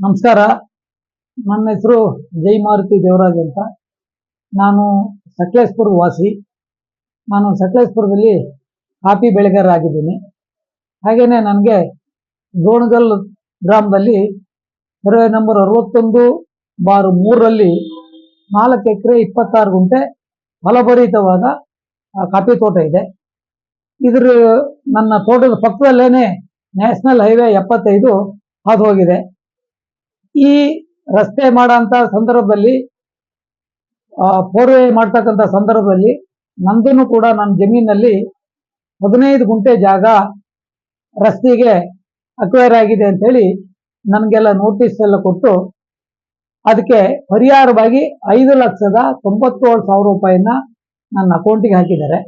ನಮಸ್ಕಾರ. ನನ್ನ ಹೆಸರು ಜೈ ಮಾರುತಿ ದೇವರಾಜ್ ಅಂತ. ನಾನು ಸಕಲೇಶ್ಪುರ ವಾಸಿ. ನಾನು ಸಕಲೇಶ್ಪುರದಲ್ಲಿ ಕಾಫಿ ಬೆಳೆಗಾರರಾಗಿದ್ದೀನಿ. ಹಾಗೆಯೇ ನನಗೆ ಗೋಣಗಲ್ ಗ್ರಾಮದಲ್ಲಿ ಸರ್ವೆ ನಂಬರ್ ಅರವತ್ತೊಂದು ಬಾರು ಮೂರರಲ್ಲಿ ನಾಲ್ಕು ಎಕರೆ ಇಪ್ಪತ್ತಾರು ಗುಂಟೆ ಫಲಭರಿತವಾದ ಕಾಫಿ ತೋಟ ಇದೆ. ಇದ್ರ, ನನ್ನ ತೋಟದ ಪಕ್ಕದಲ್ಲೇನೆ ನ್ಯಾಷನಲ್ ಹೈವೇ ಎಪ್ಪತ್ತೈದು ಹಾದು ಹೋಗಿದೆ. ಈ ರಸ್ತೆ ಮಾಡೋಂಥ ಸಂದರ್ಭದಲ್ಲಿ ಫೋರ್ವೇ ಮಾಡ್ತಕ್ಕಂಥ ಸಂದರ್ಭದಲ್ಲಿ ನಂದನ್ನು ಕೂಡ ನನ್ನ ಜಮೀನಲ್ಲಿ ಹದಿನೈದು ಗುಂಟೆ ಜಾಗ ರಸ್ತೆಗೆ ಅಕ್ವೈರ್ ಆಗಿದೆ ಅಂತೇಳಿ ನನಗೆಲ್ಲ ನೋಟಿಸ್ ಎಲ್ಲ ಕೊಟ್ಟು ಅದಕ್ಕೆ ಪರಿಹಾರವಾಗಿ ಐದು ಲಕ್ಷದ ತೊಂಬತ್ತೇಳು ಸಾವಿರ ರೂಪಾಯಿನ ನನ್ನ ಅಕೌಂಟಿಗೆ ಹಾಕಿದ್ದಾರೆ.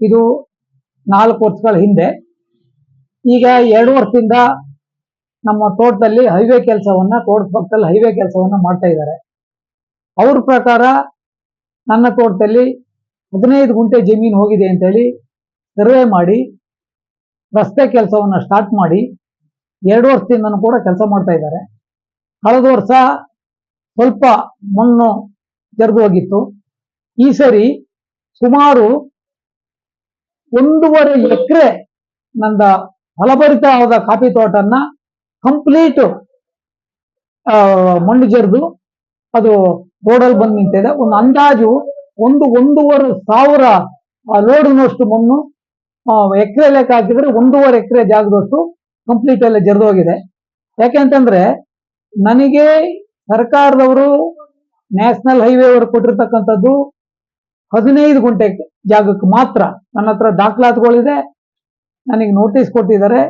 ಇದು ನಾಲ್ಕು ವರ್ಷಗಳ ಹಿಂದೆ. ಈಗ ಎರಡು ವರ್ಷದಿಂದ ನಮ್ಮ ತೋಟದಲ್ಲಿ ಹೈವೇ ಕೆಲಸವನ್ನ, ತೋಟದ ಪಕ್ಕದಲ್ಲಿ ಹೈವೇ ಕೆಲಸವನ್ನ ಮಾಡ್ತಾ ಇದ್ದಾರೆ. ಅವ್ರ ಪ್ರಕಾರ ನನ್ನ ತೋಟದಲ್ಲಿ ಹದಿನೈದು ಗುಂಟೆ ಜಮೀನು ಹೋಗಿದೆ ಅಂತೇಳಿ ಸರ್ವೆ ಮಾಡಿ, ರಸ್ತೆ ಕೆಲಸವನ್ನ ಸ್ಟಾರ್ಟ್ ಮಾಡಿ, ಎರಡು ವರ್ಷದಿಂದನೂ ಕೂಡ ಕೆಲಸ ಮಾಡ್ತಾ ಇದ್ದಾರೆ. ಕಳೆದ ವರ್ಷ ಸ್ವಲ್ಪ ಮಣ್ಣು ಜರಿದು ಹೋಗಿತ್ತು. ಈ ಸರಿ ಸುಮಾರು ಒಂದೂವರೆ ಎಕರೆ ನಂದ ಫಲಭರಿತವಾದ ಕಾಫಿ ತೋಟನ್ನ ಕಂಪ್ಲೀಟ್ ಮಣ್ಣು ಜರಿದು, ಅದು ರೋಡಲ್ಲಿ ಬಂದು ನಿಂತಿದೆ. ಒಂದು ಅಂದಾಜು ಒಂದು ಒಂದೂವರೆ ಸಾವಿರ ಲೋಡಿನಷ್ಟು ಮಣ್ಣು ಎಕರೆ ಲೆಕ್ಕ ಹಾಕಿದ್ರೆ ಒಂದೂವರೆ ಎಕರೆ ಜಾಗದಷ್ಟು ಕಂಪ್ಲೀಟ್ ಎಲ್ಲ ಜರಿದು ಹೋಗಿದೆ. ಯಾಕೆಂತಂದ್ರೆ ನನಗೆ ಸರ್ಕಾರದವರು ನ್ಯಾಷನಲ್ ಹೈವೇ ಅವರು ಕೊಟ್ಟಿರ್ತಕ್ಕಂಥದ್ದು ಹದಿನೈದು ಗುಂಟೆ ಜಾಗಕ್ಕೆ ಮಾತ್ರ. ನನ್ನ ಹತ್ರ ದಾಖಲಾತಿಗಳಿದೆ. ನನಗೆ ನೋಟಿಸ್ ಕೊಟ್ಟಿದ್ದಾರೆ.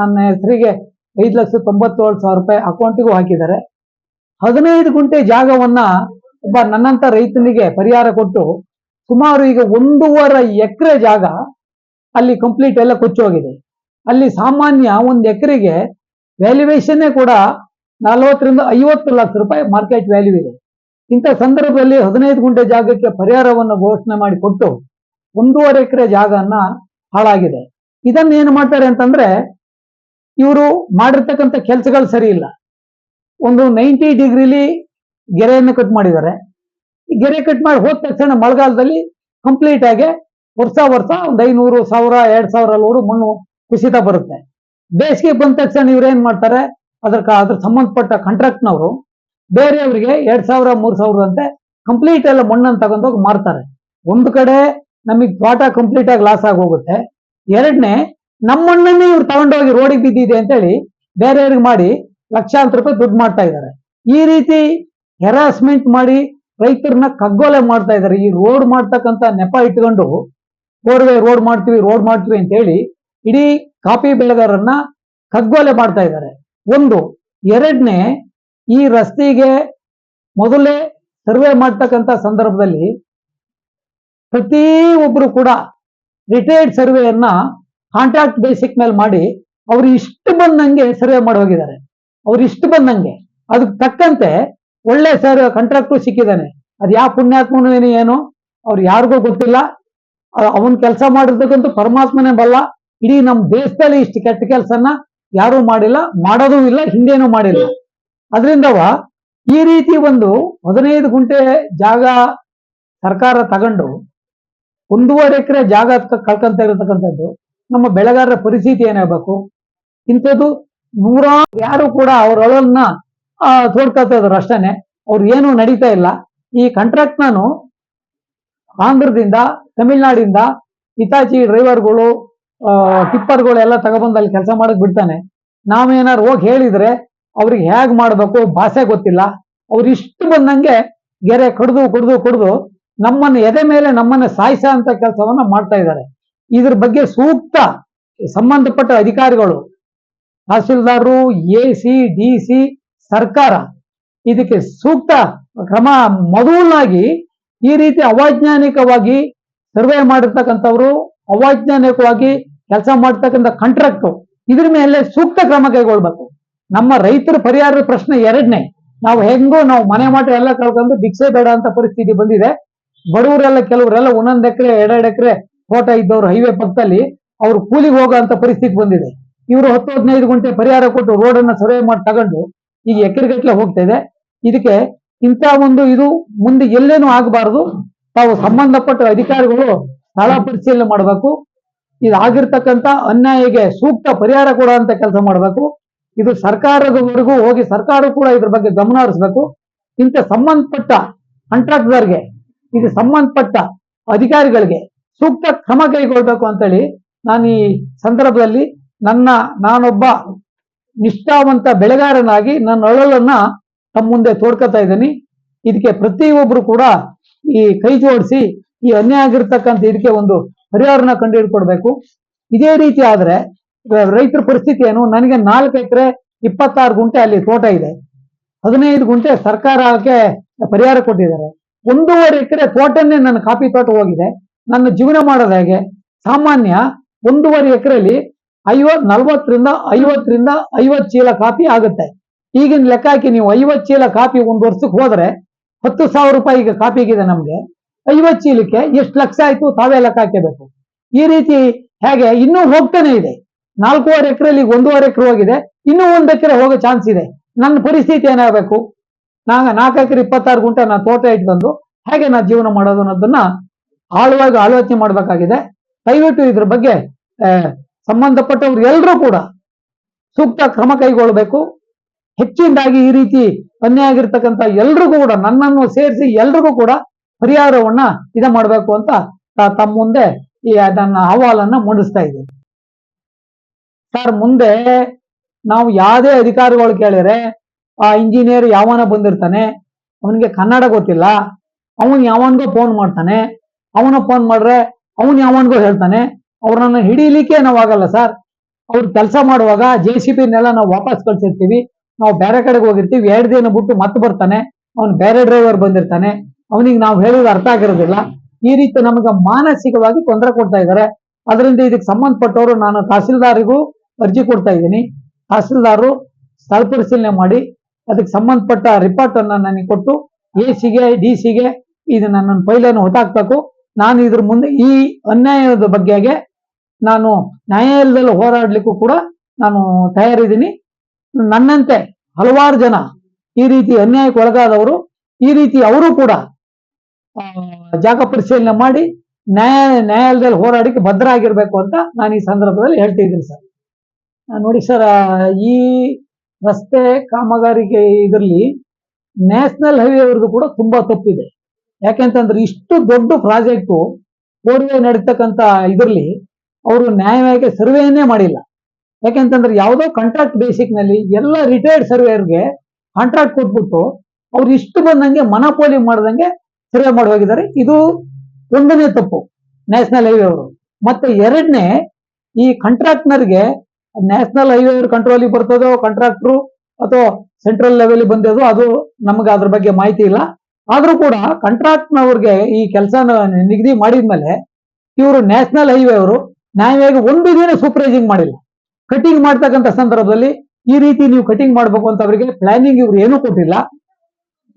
ನನ್ನ ಹೆಸರಿಗೆ ಐದು ಲಕ್ಷ ತೊಂಬತ್ತೇಳು ಸಾವಿರ ರೂಪಾಯಿ ಅಕೌಂಟಿಗೂ ಹಾಕಿದ್ದಾರೆ. ಹದಿನೈದು ಗುಂಟೆ ಜಾಗವನ್ನ ಒಬ್ಬ ನನ್ನಂತ ರೈತನಿಗೆ ಪರಿಹಾರ ಕೊಟ್ಟು ಸುಮಾರು ಈಗ ಒಂದೂವರೆ ಎಕರೆ ಜಾಗ ಅಲ್ಲಿ ಕಂಪ್ಲೀಟ್ ಎಲ್ಲ ಕೊಚ್ಚೋಗಿದೆ ಅಲ್ಲಿ ಸಾಮಾನ್ಯ ಒಂದು ಎಕರೆಗೆ ವ್ಯಾಲ್ಯುವೇಷನ್ನೇ ಕೂಡ ನಲವತ್ತರಿಂದ ಐವತ್ತು ಲಕ್ಷ ರೂಪಾಯಿ ಮಾರ್ಕೆಟ್ ವ್ಯಾಲ್ಯೂ ಇದೆ. ಇಂಥ ಸಂದರ್ಭದಲ್ಲಿ ಹದಿನೈದು ಗುಂಟೆ ಜಾಗಕ್ಕೆ ಪರಿಹಾರವನ್ನು ಘೋಷಣೆ ಮಾಡಿ ಕೊಟ್ಟು ಒಂದೂವರೆ ಎಕರೆ ಜಾಗನ್ನ ಹಾಳಾಗಿದೆ. ಇದನ್ನ ಏನು ಮಾಡ್ತಾರೆ ಅಂತಂದ್ರೆ ಇವರು ಮಾಡಿರ್ತಕ್ಕಂಥ ಕೆಲಸಗಳು ಸರಿ ಇಲ್ಲ. ಒಂದು ನೈಂಟಿ ಡಿಗ್ರಿಲಿ ಗೆರೆಯನ್ನು ಕಟ್ ಮಾಡಿದ್ದಾರೆ. ಈ ಗೆರೆ ಕಟ್ ಮಾಡಿ ಹೋದ ತಕ್ಷಣ ಮಳೆಗಾಲದಲ್ಲಿ ಕಂಪ್ಲೀಟ್ ಆಗಿ ವರ್ಷ ವರ್ಷ ಒಂದು ಐನೂರು ಸಾವಿರ, ಎರಡ್ ಸಾವಿರ ಲೋಡು ಮಣ್ಣು ಕುಸಿತ ಬರುತ್ತೆ. ಬೇಸಿಗೆ ಬಂದ ತಕ್ಷಣ ಇವ್ರು ಏನ್ ಮಾಡ್ತಾರೆ? ಅದ್ರ ಅದ್ರ ಸಂಬಂಧಪಟ್ಟ ಕಾಂಟ್ರಾಕ್ಟ್ನವರು ಬೇರೆಯವರಿಗೆ ಎರಡ್ ಸಾವಿರ, ಮೂರ್ ಸಾವಿರ ಅಂತೆ ಕಂಪ್ಲೀಟ್ ಎಲ್ಲ ಮಣ್ಣನ್ನು ತಗೊಂಡೋಗಿ ಮಾರ್ತಾರೆ. ಒಂದು ಕಡೆ ನಮಗೆ ತೋಟ ಕಂಪ್ಲೀಟ್ ಆಗಿ ಲಾಸ್ ಆಗಿ ಹೋಗುತ್ತೆ. ಎರಡನೇ ನಮ್ಮ ಮಣ್ಣನ್ನೇ ಇವ್ರು ತಗೊಂಡೋಗಿ ರೋಡಿಗೆ ಬಿದ್ದಿದೆ ಅಂತೇಳಿ ಬೇರೆಯವ್ರಿಗೆ ಮಾಡಿ ಲಕ್ಷಾಂತರ ರೂಪಾಯಿ ದುಡ್ಡು ಮಾಡ್ತಾ ಇದ್ದಾರೆ. ಈ ರೀತಿ ಹೆರಾಸ್ಮೆಂಟ್ ಮಾಡಿ ರೈತರನ್ನ ಕಗ್ಗೊಲೆ ಮಾಡ್ತಾ ಇದ್ದಾರೆ. ಈ ರೋಡ್ ಮಾಡ್ತಕ್ಕಂಥ ನೆಪ ಇಟ್ಕೊಂಡು ಬೋರ್ವೆ ರೋಡ್ ಮಾಡ್ತೀವಿ ರೋಡ್ ಮಾಡ್ತೀವಿ ಅಂತ ಹೇಳಿ ಇಡೀ ಕಾಫಿ ಬೆಳೆಗಾರರನ್ನ ಕಗ್ಗೊಲೆ ಮಾಡ್ತಾ ಇದ್ದಾರೆ. ಒಂದು, ಎರಡನೇ ಈ ರಸ್ತೆಗೆ ಮೊದಲೇ ಸರ್ವೆ ಮಾಡ್ತಕ್ಕಂಥ ಸಂದರ್ಭದಲ್ಲಿ ಪ್ರತಿ ಒಬ್ರು ಕೂಡ ರಿಟೈರ್ಡ್ ಸರ್ವೆಯನ್ನ ಕಾಂಟ್ರಾಕ್ಟ್ ಬೇಸಿಕ್ ಮೇಲೆ ಮಾಡಿ, ಅವ್ರು ಇಷ್ಟು ಬಂದಂಗೆ ಸರ್ವೆ ಮಾಡಿ ಹೋಗಿದ್ದಾರೆ. ಅವ್ರು ಇಷ್ಟು ಬಂದಂಗೆ. ಅದಕ್ಕೆ ತಕ್ಕಂತೆ ಒಳ್ಳೆ ಸರ್ ಕಾಂಟ್ರಾಕ್ಟು ಸಿಕ್ಕಿದ್ದಾನೆ. ಅದು ಯಾವ ಪುಣ್ಯಾತ್ಮನೂ ಏನು ಅವ್ರು ಯಾರಿಗೂ ಗೊತ್ತಿಲ್ಲ. ಅವನ್ ಕೆಲಸ ಮಾಡಿರ್ತಕ್ಕಂಥ ಪರಮಾತ್ಮನೇ ಬಲ್ಲ. ಇಡೀ ನಮ್ಮ ದೇಶದಲ್ಲಿ ಇಷ್ಟು ಕೆಟ್ಟ ಕೆಲಸನ ಯಾರೂ ಮಾಡಿಲ್ಲ, ಮಾಡೋದೂ ಇಲ್ಲ, ಹಿಂದೇನೂ ಮಾಡಿಲ್ಲ. ಅದರಿಂದವ ಈ ರೀತಿ ಒಂದು ಹದಿನೈದು ಗುಂಟೆ ಜಾಗ ಸರ್ಕಾರ ತಗೊಂಡು, ಒಂದೂವರೆ ಎಕರೆ ಜಾಗ ಕಳ್ಕೊಂತ ಇರತಕ್ಕಂಥದ್ದು ನಮ್ಮ ಬೆಳೆಗಾರರ ಪರಿಸ್ಥಿತಿ ಏನಾಗಬೇಕು? ಇಂಥದ್ದು ನೂರಾರು ಯಾರು ಕೂಡ ಅವ್ರ ಅಳನ್ನ ತೋಡ್ಕೊಳ್ತಾ ಇದ್ರು ಅಷ್ಟೇನೆ. ಅವ್ರು ಏನು ನಡೀತಾ ಇಲ್ಲ. ಈ ಕಾಂಟ್ರಾಕ್ಟ್ ನಾನು ಆಂಧ್ರದಿಂದ, ತಮಿಳ್ನಾಡಿಂದ ಹಿತಾಚಿ ಡ್ರೈವರ್ಗಳು ಟಿಪ್ಪರ್ಗಳು ಎಲ್ಲ ತಗೊಬಂದು ಅಲ್ಲಿ ಕೆಲಸ ಮಾಡಕ್ ಬಿಡ್ತಾನೆ. ನಾವೇನಾರು ಹೋಗಿ ಹೇಳಿದ್ರೆ ಅವ್ರಿಗೆ ಹೇಗ್ ಮಾಡ್ಬೇಕು ಭಾಷೆ ಗೊತ್ತಿಲ್ಲ. ಅವ್ರು ಇಷ್ಟು ಬಂದಂಗೆ ಗೆರೆ ಕಡ್ದು, ಕುಡ್ದು ಕುಡ್ದು ನಮ್ಮನ್ನ ಎದೆ ಮೇಲೆ ನಮ್ಮನ್ನ ಸಾಯಿಸ ಅಂತ ಕೆಲಸವನ್ನ ಮಾಡ್ತಾ ಇದ್ದಾರೆ. ಇದ್ರ ಬಗ್ಗೆ ಸೂಕ್ತ ಸಂಬಂಧಪಟ್ಟ ಅಧಿಕಾರಿಗಳು ತಹಸೀಲ್ದಾರರು ಎ ಸಿ, ಡಿ ಸಿ, ಸರ್ಕಾರ ಇದಕ್ಕೆ ಸೂಕ್ತ ಕ್ರಮ ಮೊದಲಾಗಿ ಈ ರೀತಿ ಅವೈಜ್ಞಾನಿಕವಾಗಿ ಸರ್ವೆ ಮಾಡಿರ್ತಕ್ಕಂಥವ್ರು, ಅವೈಜ್ಞಾನಿಕವಾಗಿ ಕೆಲಸ ಮಾಡ್ತಕ್ಕಂಥ ಕಾಂಟ್ರಾಕ್ಟ್ ಇದ್ರ ಮೇಲೆ ಸೂಕ್ತ ಕ್ರಮ ಕೈಗೊಳ್ಬೇಕು. ನಮ್ಮ ರೈತರ ಪರಿಹಾರದ ಪ್ರಶ್ನೆ ಎರಡನೇ, ನಾವು ಹೆಂಗೋ ನಾವು ಮನೆ ಮಾಟ ಎಲ್ಲ ಕಳ್ಕೊಂಡು ಭಿಕ್ಷೆ ಬೇಡ ಅಂತ ಪರಿಸ್ಥಿತಿ ಬಂದಿದೆ. ಬಡವರೆಲ್ಲ ಕೆಲವರೆಲ್ಲ ಒಂದೊಂದು ಎಕರೆ, ಎರಡೆರಡು ಎಕರೆ ತೋಟ ಇದ್ದವ್ರು ಹೈವೇ ಪಕ್ಕದಲ್ಲಿ ಅವ್ರು ಕೂಲಿಗೆ ಹೋಗೋ ಅಂತ ಪರಿಸ್ಥಿತಿ ಬಂದಿದೆ. ಇವರು ಹತ್ತು ಹದಿನೈದು ಗಂಟೆ ಪರಿಹಾರ ಕೊಟ್ಟು ರೋಡ್ ಅನ್ನ ಸರ್ವೆ ಮಾಡಿ ತಗೊಂಡು ಈಗ ಎಕರೆಗಟ್ಟಲೆ ಹೋಗ್ತಾ ಇದೆ. ಇದಕ್ಕೆ ಇಂಥ ಒಂದು ಇದು ಮುಂದೆ ಎಲ್ಲೇನೂ ಆಗಬಾರದು. ತಾವು ಸಂಬಂಧಪಟ್ಟ ಅಧಿಕಾರಿಗಳು ಸ್ಥಳ ಪರಿಶೀಲನೆ ಮಾಡಬೇಕು. ಇದಾಗಿರ್ತಕ್ಕಂಥ ಅನ್ಯಾಯಗೆ ಸೂಕ್ತ ಪರಿಹಾರ ಕೊಡುವಂತ ಕೆಲಸ ಮಾಡಬೇಕು. ಇದು ಸರ್ಕಾರದವರೆಗೂ ಹೋಗಿ ಸರ್ಕಾರ ಕೂಡ ಇದ್ರ ಬಗ್ಗೆ ಗಮನ ಹರಿಸಬೇಕು. ಇಂಥ ಸಂಬಂಧಪಟ್ಟ ಕಾಂಟ್ರಾಕ್ಟರ್ಗೆ ಇದು ಸಂಬಂಧಪಟ್ಟ ಅಧಿಕಾರಿಗಳಿಗೆ ಸೂಕ್ತ ಕ್ರಮ ಕೈಗೊಳ್ಬೇಕು ಅಂತೇಳಿ ನಾನು ಈ ಸಂದರ್ಭದಲ್ಲಿ ನನ್ನ, ನಾನೊಬ್ಬ ನಿಷ್ಠಾವಂತ ಬೆಳೆಗಾರನಾಗಿ ನನ್ನ ಅಳಲನ್ನ ತಮ್ಮ ಮುಂದೆ ತೋಡ್ಕೊತಾ ಇದ್ದೀನಿ. ಇದಕ್ಕೆ ಪ್ರತಿಯೊಬ್ಬರು ಕೂಡ ಈ ಕೈ ಜೋಡಿಸಿ ಈ ಅನ್ಯಾಯ ಆಗಿರ್ತಕ್ಕಂಥ ಇದಕ್ಕೆ ಒಂದು ಪರಿಹಾರನ ಕಂಡುಹಿಡ್ಕೊಡ್ಬೇಕು. ಇದೇ ರೀತಿ ಆದ್ರೆ ರೈತರ ಪರಿಸ್ಥಿತಿ ಏನು? ನನಗೆ ನಾಲ್ಕು ಎಕರೆ ಇಪ್ಪತ್ತಾರು ಗುಂಟೆ ಅಲ್ಲಿ ತೋಟ ಇದೆ. ಹದಿನೈದು ಗುಂಟೆ ಸರ್ಕಾರಕ್ಕೆ ಪರಿಹಾರ ಕೊಟ್ಟಿದ್ದಾರೆ. ಒಂದೂವರೆ ಎಕರೆ ತೋಟನೇ ನನ್ನ ಕಾಫಿ ತೋಟ ಹೋಗಿದೆ. ನನ್ನ ಜೀವನ ಮಾಡೋದು ಹೇಗೆ? ಸಾಮಾನ್ಯ ಒಂದೂವರೆ ಎಕರೆಯಲ್ಲಿ ಐವತ್, ನಲ್ವತ್ತರಿಂದ ಐವತ್ತರಿಂದ ಐವತ್ತು ಚೀಲ ಕಾಫಿ ಆಗುತ್ತೆ. ಈಗಿನ ಲೆಕ್ಕ ಹಾಕಿ ನೀವು ಐವತ್ತು ಚೀಲ ಕಾಫಿ ಒಂದು ವರ್ಷಕ್ಕೆ ಹೋದ್ರೆ ಹತ್ತು ಸಾವಿರ ರೂಪಾಯಿ ಈಗ ಕಾಪಿಗಿದೆ ನಮಗೆ. ಐವತ್ತು ಚೀಲಕ್ಕೆ ಎಷ್ಟು ಲಕ್ಷ ಆಯ್ತು ತಾವೇ ಲೆಕ್ಕ ಹಾಕಬೇಕು ಈ ರೀತಿ ಹೇಗೆ ಇನ್ನೂ ಹೋಗ್ತಾನೆ ಇದೆ. ನಾಲ್ಕೂವರೆ ಎಕರೆಲಿ ಒಂದೂವರೆ ಎಕರೆ ಹೋಗಿದೆ. ಇನ್ನೂ ಒಂದು ಎಕರೆ ಹೋಗೋ ಚಾನ್ಸ್ ಇದೆ. ನನ್ನ ಪರಿಸ್ಥಿತಿ ಏನಾಗಬೇಕು? ನಾ ನಾಲ್ಕು ಎಕರೆ ಇಪ್ಪತ್ತಾರು ಗುಂಟೆ ನಾ ತೋಟ ಇಟ್ಕೊಂಡು ಹೇಗೆ ನಾ ಜೀವನ ಮಾಡೋದು ಅನ್ನೋದನ್ನ ಆಳವಾಗಿ ಆಲೋಚನೆ ಮಾಡಬೇಕಾಗಿದೆ. ದಯವಿಟ್ಟು ಇದ್ರ ಬಗ್ಗೆ ಸಂಬಂಧಪಟ್ಟವ್ರು ಎಲ್ಲರೂ ಕೂಡ ಸೂಕ್ತ ಕ್ರಮ ಕೈಗೊಳ್ಳಬೇಕು. ಹೆಚ್ಚಿನದಾಗಿ ಈ ರೀತಿ ಅನ್ಯಾಯ ಆಗಿರ್ತಕ್ಕಂಥ ಎಲ್ರಿಗೂ ಕೂಡ, ನನ್ನನ್ನು ಸೇರಿಸಿ ಎಲ್ರಿಗೂ ಕೂಡ ಪರಿಹಾರವನ್ನ ಇದ ಮಾಡಬೇಕು ಅಂತ ತಮ್ಮ ಮುಂದೆ ಈ ನನ್ನ ಅಹವಾಲನ್ನ ಮಂಡಿಸ್ತಾ ಇದ್ದೀನಿ. ಸರ್, ಮುಂದೆ ನಾವು ಯಾವುದೇ ಅಧಿಕಾರಿಗಳು ಕೇಳಿದ್ರೆ, ಆ ಇಂಜಿನಿಯರ್ ಯಾವನ ಬಂದಿರ್ತಾನೆ, ಅವನಿಗೆ ಕನ್ನಡ ಗೊತ್ತಿಲ್ಲ, ಅವನು ಯಾವನ್ಗೂ ಫೋನ್ ಮಾಡ್ತಾನೆ ಅವನ ಫೋನ್ ಮಾಡ್ರೆ ಅವನ್ ಯಾವನ್ಗೂ ಹೇಳ್ತಾನೆ, ಅವ್ರನ್ನ ಹಿಡೀಲಿಕ್ಕೆ ನಾವು ಆಗಲ್ಲ ಸರ್ ಅವ್ರು ಕೆಲಸ ಮಾಡುವಾಗ ಜೆ ಸಿ ಬಿನೆಲ್ಲ ನಾವು ವಾಪಸ್ ಕಳ್ಸಿರ್ತೀವಿ, ನಾವು ಬೇರೆ ಕಡೆಗೆ ಹೋಗಿರ್ತೀವಿ, ಎರಡು ದಿನ ಬಿಟ್ಟು ಮತ್ತೆ ಬರ್ತಾನೆ, ಅವ್ನು ಬೇರೆ ಡ್ರೈವರ್ ಬಂದಿರ್ತಾನೆ, ಅವನಿಗೆ ನಾವು ಹೇಳೋದು ಅರ್ಥ ಆಗಿರೋದಿಲ್ಲ. ಈ ರೀತಿ ನಮಗೆ ಮಾನಸಿಕವಾಗಿ ತೊಂದರೆ ಕೊಡ್ತಾ ಇದ್ದಾರೆ ಅದರಿಂದ ಇದಕ್ಕೆ ಸಂಬಂಧಪಟ್ಟವರು ನಾನು ತಹಸೀಲ್ದಾರಿಗೂ ಅರ್ಜಿ ಕೊಡ್ತಾ ಇದ್ದೀನಿ. ತಹಸೀಲ್ದಾರರು ಸ್ಥಳ ಪರಿಶೀಲನೆ ಮಾಡಿ ಅದಕ್ಕೆ ಸಂಬಂಧಪಟ್ಟ ರಿಪೋರ್ಟ್ ಅನ್ನ ನನಗೆ ಕೊಟ್ಟು ಎ ಸಿಗೆ ಡಿ ಸಿಗೆ ಇದು ನನ್ನ ಫೈಲನ್ನು ಹೊತ್ತಾಕ್ಬೇಕು. ನಾನು ಇದ್ರ ಮುಂದೆ ಈ ಅನ್ಯಾಯದ ಬಗ್ಗೆಗೆ ನಾನು ನ್ಯಾಯಾಲಯದಲ್ಲಿ ಹೋರಾಡ್ಲಿಕ್ಕೂ ಕೂಡ ನಾನು ತಯಾರಿದ್ದೀನಿ. ನನ್ನಂತೆ ಹಲವಾರು ಜನ ಈ ರೀತಿ ಅನ್ಯಾಯಕ್ಕೆ ಒಳಗಾದವರು, ಈ ರೀತಿ ಅವರು ಕೂಡ ಜಾಗ ಪರಿಶೀಲನೆ ಮಾಡಿ ನ್ಯಾಯ, ನ್ಯಾಯಾಲಯದಲ್ಲಿ ಹೋರಾಡಕ್ಕೆ ಭದ್ರ ಅಂತ ನಾನು ಈ ಸಂದರ್ಭದಲ್ಲಿ ಹೇಳ್ತಿದ್ದೀನಿ ಸರ್. ನೋಡಿ ಸರ್ ಈ ರಸ್ತೆ ಕಾಮಗಾರಿಕೆ ಇದರಲ್ಲಿ ನ್ಯಾಷನಲ್ ಹೈವೇ ಅವ್ರದ್ದು ಕೂಡ ತುಂಬಾ ತಪ್ಪಿದೆ. ಯಾಕೆಂತಂದ್ರೆ ಇಷ್ಟು ದೊಡ್ಡ ಪ್ರಾಜೆಕ್ಟು ಫೋರ್ವೇ ನಡೀತಕ್ಕಂತ ಇದರಲ್ಲಿ ಅವರು ನ್ಯಾಯವಾಗಿ ಸರ್ವೇನೇ ಮಾಡಿಲ್ಲ. ಯಾಕೆಂತಂದ್ರೆ ಯಾವುದೋ ಕಾಂಟ್ರಾಕ್ಟ್ ಬೇಸಿಕ್ನಲ್ಲಿ ಎಲ್ಲ ರಿಟೈರ್ಡ್ ಸರ್ವೇಯರ್ಗೆ ಕಾಂಟ್ರಾಕ್ಟ್ ಕೊಟ್ಬಿಟ್ಟು ಅವ್ರು ಇಷ್ಟು ಬಂದಂಗೆ ಮನಪೋಲಿ ಮಾಡ್ದಂಗೆ ಸರ್ವೆ ಮಾಡಿ ಹೋಗಿದ್ದಾರೆ. ಇದು ಒಂದನೇ ತಪ್ಪು ನ್ಯಾಷನಲ್ ಹೈವೇ ಅವರು. ಮತ್ತೆ ಎರಡನೇ ಈ ಕಾಂಟ್ರಾಕ್ಟ್ನರ್ಗೆ ನ್ಯಾಷನಲ್ ಹೈವೇ ಅವರು ಕಂಟ್ರೋಲಿಗೆ ಬರ್ತದೋ ಕಾಂಟ್ರಾಕ್ಟ್ರು ಅಥವಾ ಸೆಂಟ್ರಲ್ ಲೆವೆಲ್ ಬಂದಿದೋ ಅದು ನಮಗೆ ಅದ್ರ ಬಗ್ಗೆ ಮಾಹಿತಿ ಇಲ್ಲ. ಆದ್ರೂ ಕೂಡ ಕಾಂಟ್ರಾಕ್ಟ್ನವ್ರಿಗೆ ಈ ಕೆಲಸ ನಿಗದಿ ಮಾಡಿದ್ಮೇಲೆ ಇವರು ನ್ಯಾಷನಲ್ ಹೈವೇ ಅವರು ನ್ಯಾಯವಾಗಿ ಒಂದು ದಿನ ಸೂಪರೈಸಿಂಗ್ ಮಾಡಿಲ್ಲ. ಕಟಿಂಗ್ ಮಾಡ್ತಕ್ಕಂಥ ಸಂದರ್ಭದಲ್ಲಿ ಈ ರೀತಿ ನೀವು ಕಟಿಂಗ್ ಮಾಡ್ಬೇಕು ಅಂತ ಅವರಿಗೆ ಪ್ಲಾನಿಂಗ್ ಇವ್ರು ಏನೂ ಕೊಟ್ಟಿಲ್ಲ.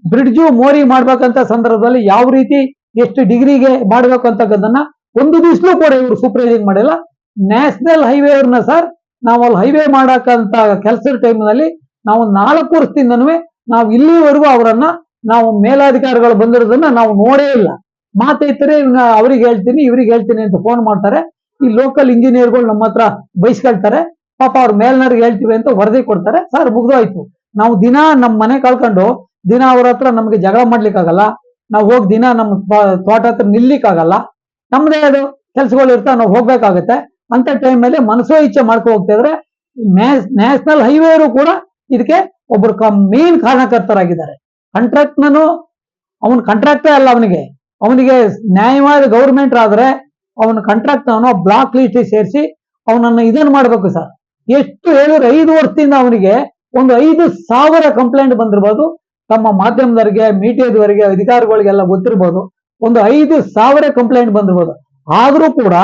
ಬ್ರಿಡ್ಜು ಮೋರಿ ಮಾಡ್ಬೇಕಂತ ಸಂದರ್ಭದಲ್ಲಿ ಯಾವ ರೀತಿ ಎಷ್ಟು ಡಿಗ್ರಿಗೆ ಮಾಡ್ಬೇಕು ಅಂತಕ್ಕಂಥದ್ದನ್ನ ಒಂದು ದಿವಸಲೂ ಕೂಡ ಇವರು ಸೂಪರ್ವೈಸಿಂಗ್ ಮಾಡಿಲ್ಲ. ನ್ಯಾಷನಲ್ ಹೈವೇ ಅವ್ರನ್ನ ಸರ್ ನಾವು ಅಲ್ಲಿ ಹೈವೇ ಮಾಡಕ್ಕಂತ ಕೆಲಸದ ಟೈಮ್ನಲ್ಲಿ ನಾವು ನಾಲ್ಕು ವರ್ಷದಿಂದನೂ ನಾವು ಇಲ್ಲಿವರೆಗೂ ಅವರನ್ನ ನಾವು ಮೇಲಾಧಿಕಾರಿಗಳು ಬಂದಿರೋದನ್ನ ನಾವು ನೋಡೇ ಇಲ್ಲ. ಮಾತೈತರೆ ಅವ್ರಿಗೆ ಹೇಳ್ತೀನಿ, ಇವ್ರಿಗೆ ಹೇಳ್ತೀನಿ ಅಂತ ಫೋನ್ ಮಾಡ್ತಾರೆ. ಈ ಲೋಕಲ್ ಇಂಜಿನಿಯರ್ಗಳು ನಮ್ಮ ಹತ್ರ ಬೈಸ್ಕೊಳ್ತಾರೆ. ಪಾಪ ಅವ್ರ ಮೇಲ್ನವ್ರಿಗೆ ಹೇಳ್ತೀವಿ ಅಂತ ವರದಿ ಕೊಡ್ತಾರೆ. ಸರ್, ಮುಗ್ದೋಯ್ತು. ನಾವು ದಿನ ನಮ್ಮ ಮನೆ ಕಳ್ಕೊಂಡು, ದಿನ ಅವ್ರ ಹತ್ರ ನಮಗೆ ಜಗಳ ಮಾಡ್ಲಿಕ್ಕಾಗಲ್ಲ. ನಾವು ಹೋಗಿ ದಿನ ನಮ್ಮ ತೋಟ ಹತ್ರ ನಿಲ್ಲಿಕ್ಕಾಗಲ್ಲ. ನಮ್ದೇ ಅದು. ಕೆಲ್ಸಗಳು ಇರ್ತಾ ನಾವು ಹೋಗ್ಬೇಕಾಗತ್ತೆ. ಅಂತ ಟೈಮಲ್ಲಿ ಮನಸೋ ಇಚ್ಛೆ ಮಾಡ್ಕೊ ಹೋಗ್ತಿದ್ರೆ ನ್ಯಾಷನಲ್ ಹೈವೇರು ಕೂಡ ಇದಕ್ಕೆ ಒಬ್ರು ಮೇನ್ ಕಾರಣಕರ್ತರಾಗಿದ್ದಾರೆ. ಕಾಂಟ್ರಾಕ್ಟ್ನನು ಅವನ ಕಾಂಟ್ರಾಕ್ಟೇ ಅಲ್ಲ ಅವನಿಗೆ. ಅವನಿಗೆ ನ್ಯಾಯವಾದ ಗೌರ್ಮೆಂಟ್ ಆದ್ರೆ ಅವನ ಕಾಂಟ್ರಾಕ್ಟ್ ಅವನು ಬ್ಲಾಕ್ ಲಿಸ್ಟ್ ಸೇರಿಸಿ ಅವನನ್ನು ಇದನ್ನು ಮಾಡ್ಬೇಕು ಸರ್ ಎಷ್ಟು ಹೇಳಿದ್ರೆ ಐದು ವರ್ಷದಿಂದ ಅವನಿಗೆ ಒಂದು ಐದು ಸಾವಿರ ಕಂಪ್ಲೇಂಟ್ ಬಂದಿರ್ಬೋದು. ತಮ್ಮ ಮಾಧ್ಯಮದವರಿಗೆ, ಮೀಡಿಯಾದವರಿಗೆ, ಅಧಿಕಾರಿಗಳಿಗೆಲ್ಲ ಗೊತ್ತಿರ್ಬೋದು. ಒಂದು ಐದು ಸಾವಿರ ಕಂಪ್ಲೇಂಟ್ ಬಂದಿರ್ಬೋದು. ಆದರೂ ಕೂಡ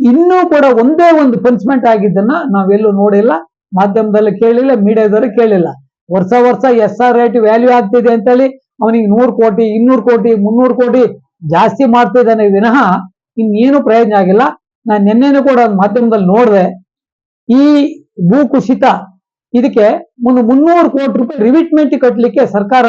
ಇನ್ನೂ ಕೂಡ ಒಂದೇ ಒಂದು ಪನಿಷ್ಮೆಂಟ್ ಆಗಿದ್ದನ್ನ ನಾವೆಲ್ಲೂ ನೋಡಿಲ್ಲ. ಮಾಧ್ಯಮದಲ್ಲಿ ಕೇಳಿಲ್ಲ, ಮೀಡಿಯಾದವರು ಕೇಳಿಲ್ಲ. ವರ್ಷ ವರ್ಷ ಎಸ್ ಆರ್ ರೇಟ್ ವ್ಯಾಲ್ಯೂ ಆಗ್ತಿದೆ ಅಂತೇಳಿ ಅವನಿಗೆ ನೂರು ಕೋಟಿ, ಇನ್ನೂರು ಕೋಟಿ, ಮುನ್ನೂರು ಕೋಟಿ ಜಾಸ್ತಿ ಮಾಡ್ತಿದ್ದಾನೆ ವಿನಃ ಇನ್ನೇನು ಪ್ರಯೋಜನ ಆಗಿಲ್ಲ. ನಾನು ನಿನ್ನೆನೂ ಕೂಡ ಮಾಧ್ಯಮದಲ್ಲಿ ನೋಡಿದೆ, ಈ ಭೂ ಕುಸಿತ ಇದಕ್ಕೆ ಒಂದು ಮುನ್ನೂರು ಕೋಟಿ ರೂಪಾಯಿ ರಿವಿಟ್ಮೆಂಟ್ ಕಟ್ಟಲಿಕ್ಕೆ ಸರ್ಕಾರ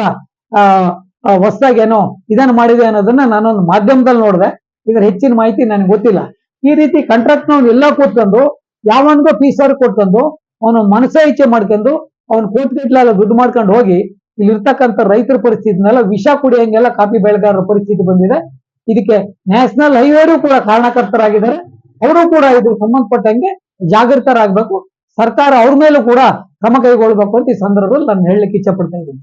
ಹೊಸದಾಗಿ ಏನೋ ಇದನ್ನ ಮಾಡಿದೆ ಅನ್ನೋದನ್ನ ನಾನೊಂದು ಮಾಧ್ಯಮದಲ್ಲಿ ನೋಡಿದೆ. ಇದರ ಹೆಚ್ಚಿನ ಮಾಹಿತಿ ನನಗೆ ಗೊತ್ತಿಲ್ಲ. ಈ ರೀತಿ ಕಾಂಟ್ರಾಕ್ಟ್ ಎಲ್ಲ ಕೂತ್ಕೊಂಡು ಯಾವನ್ಗೋ ಅವ್ರಿಗೆ ಕೊಟ್ಕೊಂಡು ಅವನು ಮನಸ್ಸ ಇಚ್ಛೆ ಮಾಡ್ಕೊಂಡು ಅವನು ಕೋಟಿಗಟ್ಟಲೆಲ್ಲ ದುಡ್ಡು ಮಾಡ್ಕೊಂಡು ಹೋಗಿ ಇಲ್ಲಿರ್ತಕ್ಕಂಥ ರೈತರ ಪರಿಸ್ಥಿತಿನೆಲ್ಲ ವಿಷ ಕುಡಿಯಂಗೆಲ್ಲ ಕಾಫಿ ಬೆಳೆಗಾರರ ಪರಿಸ್ಥಿತಿ ಬಂದಿದೆ. ಇದಕ್ಕೆ ನ್ಯಾಷನಲ್ ಹೈವೇರು ಕೂಡ ಕಾರಣಕರ್ತರಾಗಿದ್ದಾರೆ. ಅವರು ಕೂಡ ಇದು ಸಂಬಂಧಪಟ್ಟಂಗೆ ಜಾಗೃತರಾಗಬೇಕು. ಸರ್ಕಾರ ಅವ್ರ ಮೇಲೂ ಕೂಡ ಕ್ರಮ ಕೈಗೊಳ್ಬೇಕು ಅಂತ ಈ ಸಂದರ್ಭದಲ್ಲಿ ನಾನು ಹೇಳಲಿಕ್ಕೆ ಇಚ್ಛೆ ಪಡ್ತಾ ಇದ್ದೀನಿ.